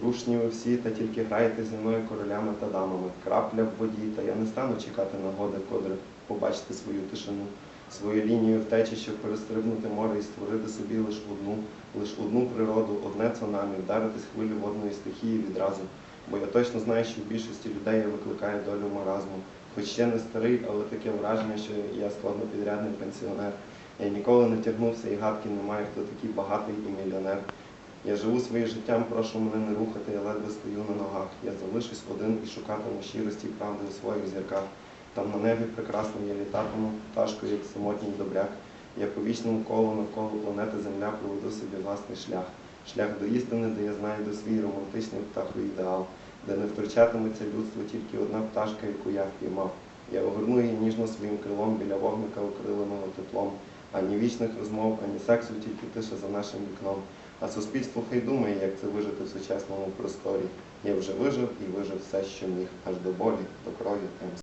Трушні ви всі, та тільки граєте зі мною королями та дамами. Крапля в воді, та я не стану чекати нагоди, котре побачити свою тишину, свою лінію втечі, щоб перестрибнути море і створити собі лише одну, лише одну природу, одне цунамі, вдаритись хвилю водної стихії відразу. Бо я точно знаю, що в більшості людей я викликаю долю маразму. Хоч ще не старий, але таке враження, що я складнопідрядний пенсіонер. Я ніколи не тягнувся і гадки не маю, хто такий багатий і мільйонер. Я живу своїм життям, прошу мене не рухати, я ледве стою на ногах. Я залишусь один і шукатиму щирості і правди у своїх зірках. Там на небі прекрасно я літатиму, пташкою, як самотній добряк. Я по вічному колу навколо планети Земля проведу собі власний шлях. Шлях до істини, де я знайду свій романтичний птахоідеал, де не втрачатиметься людство тільки одна пташка, яку я впіймав. Я огорну її ніжно своїм крилом біля вогника укриленого теплом. Ані вічних розмов, ані сексу, тільки тиша за нашим вікном. А суспільство хай думає, як це вижити в сучасному просторі. Я вже вижив і вижив все, що міг, аж до болі, до крові та